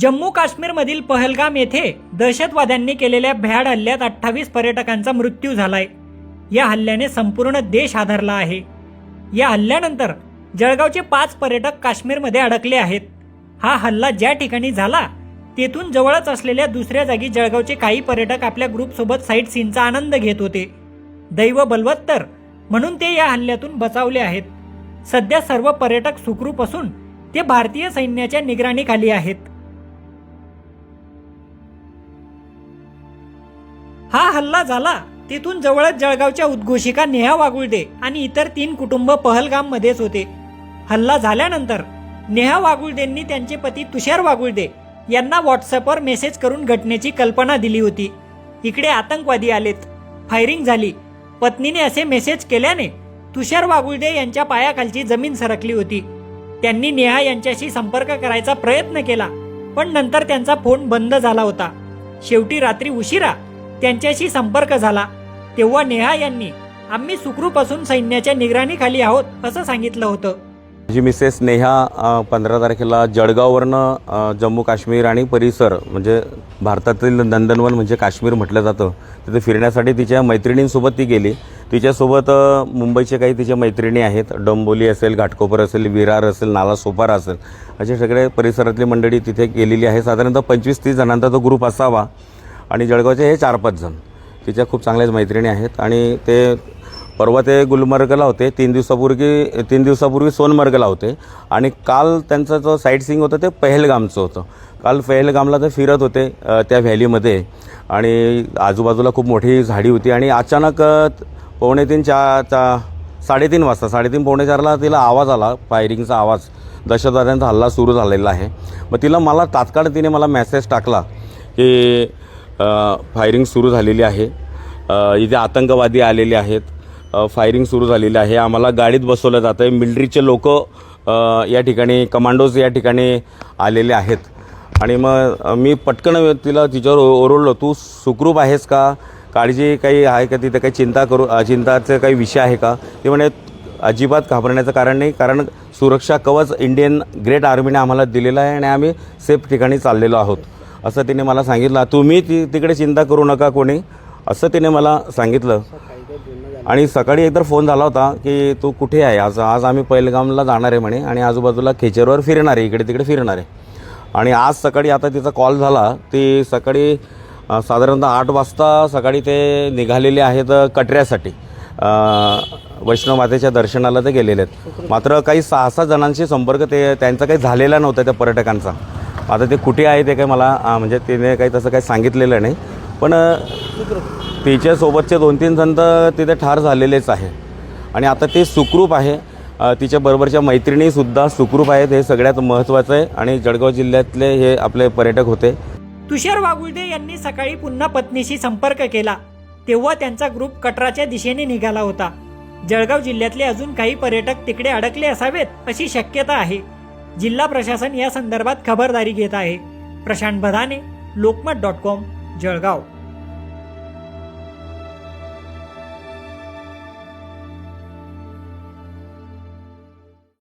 जम्मू काश्मीरमधील पहलगाम येथे दहशतवाद्यांनी केलेल्या भ्याड हल्ल्यात अठ्ठावीस पर्यटकांचा मृत्यू झालाय. या हल्ल्याने संपूर्ण देश आधारला आहे. या हल्ल्यानंतर जळगावचे पाच पर्यटक काश्मीरमध्ये अडकले आहेत. हा हल्ला ज्या ठिकाणी झाला तेथून जवळच असलेल्या दुसऱ्या जागी जळगावचे काही पर्यटक आपल्या ग्रुपसोबत साईट सीनचा आनंद घेत होते. दैव बलवत्तर म्हणून ते या हल्ल्यातून बचावले आहेत. सध्या सर्व पर्यटक सुखरूप असून ते भारतीय सैन्याच्या निगराणीखाली आहेत. हल्ला झाला तिथून जवळच जळगावच्या उद्घोषिका नेहा वागुळदे आणि इतर तीन कुटुंब पहलगाम मध्येच होते. हल्ला झाल्यानंतर नेहा वागुळदेंनी त्यांचे पती तुषार वागुळदे यांना व्हॉट्सअपवर मेसेज करून घटनेची कल्पना दिली होती. इकडे आतंकवादी आलेत. फायरिंग झाली. पत्नीने असे मेसेज केल्याने तुषार वागुळदे यांच्या पायाखालची जमीन सरकली होती. त्यांनी नेहा यांच्याशी संपर्क करायचा प्रयत्न केला पण नंतर त्यांचा फोन बंद झाला होता. शेवटी रात्री उशिरा त्यांच्याशी संपर्क झाला. तेव्हा नेहा यांनी आम्ही सुखरूप असून सैन्याच्या निगराणीखाली आहोत असं सांगितलं होतं. जी मिसेस नेहा पंधरा तारखेला जळगाववरनं जम्मू काश्मीर आणि परिसर म्हणजे भारतातील नंदनवन म्हणजे काश्मीर म्हटलं जातं. तिथे फिरण्यासाठी तिच्या मैत्रिणींसोबत ती गेली. तिच्यासोबत मुंबईचे काही तिच्या मैत्रिणी आहेत. डोंबोली असेल घाटकोपर असेल विरार असेल नाला सोपारा असेल. असे सगळे परिसरातली मंडळी तिथे गेलेली आहे. साधारणतः पंचवीस तीस जणांचा तो ग्रुप असावा. आणि जळगावचे हे चार पाच जण तिच्या खूप चांगल्याच मैत्रिणी आहेत. आणि ते परवा ते गुलमर्गला होते. तीन दिवसापूर्वी तीन दिवसापूर्वी सोनमर्गला होते. आणि काल त्यांचं जो साईट सींग होतं ते पहलगामचं होतं. काल पहलगामला ते फिरत होते त्या व्हॅलीमध्ये आणि आजूबाजूला खूप मोठी झाडी होती. आणि अचानक पावणे तीन चा चा साडेतीन वाजता साडेतीन पावणे चारला तिला आवाज आला. फायरिंगचा आवाज. दहशतवाद्यांचा हल्ला सुरू झालेला आहे. मग तिला मला तात्काळ तिने मला मेसेज टाकला की फायरिंग सुरू झालेली आहे. इथे आतंकवादी आलेले आहेत. फायरिंग सुरू झालेली आहे. आम्हाला गाडीत बसवलं जातं आहे मिलिटरीचे लोक या ठिकाणी कमांडोज या ठिकाणी आलेले आहेत. आणि मग मी पटकन तिला तिच्यावर ओ- ओरडलो तू सुखरूप आहेस का? काळजी काही आहे का? तिथे काही चिंता करू चिंताचं काही विषय आहे का? ते म्हणे अजिबात घाबरण्याचं कारण नाही. कारण सुरक्षा कवच इंडियन ग्रेट आर्मीने आम्हाला दिलेलं आहे आणि आम्ही सेफ ठिकाणी चाललेलो आहोत. असं तिने मला सांगितलं. तुम्ही ती तिकडे चिंता करू नका कोणी. असं तिने मला सांगितलं. आणि सकाळी एकदा फोन झाला होता की तू कुठे आहे? आज आज आम्ही पैलगामला जाणार आहे म्हणे. आणि आजूबाजूला खेचरवर फिरणार आहे. इकडे तिकडे फिरणार आहे. आणि आज सकाळी आता तिचा कॉल झाला. ती सकाळी साधारणतः आठ वाजता सकाळी ते निघालेले आहेत कटऱ्यासाठी. वैष्णव मातेच्या दर्शनाला ते गेलेले आहेत. मात्र काही सहा सहा जणांशी संपर्क ते त्यांचा काही झालेला नव्हता त्या पर्यटकांचा. आता ते कुठे आहे ते काही मला म्हणजे तिने काही तसं काही सांगितलेलं नाही. पण तिच्यासोबतचे दोन तीन जण तर तिथे ठार झालेलेच आहे. आणि आता ते सुखरूप आहे. तिच्याबरोबरच्या तिच्या बरोबरच्या मैत्रिणीसुद्धा सुखरूप आहेत. हे सगळ्यात महत्त्वाचं आहे. आणि जळगाव जिल्ह्यातले हे आपले पर्यटक होते. तुषार वागुळदे यांनी सकाळी पुन्हा पत्नीशी संपर्क केला. तेव्हा त्यांचा ग्रुप कटराच्या दिशेने निघाला होता. जळगाव जिल्ह्यातले अजून काही पर्यटक तिकडे अडकले असावेत अशी शक्यता आहे. जिल्हा प्रशासन या संदर्भात खबरदारी घेत आहे. प्रशांत बधाने लोकमत डॉट कॉम जळगाव.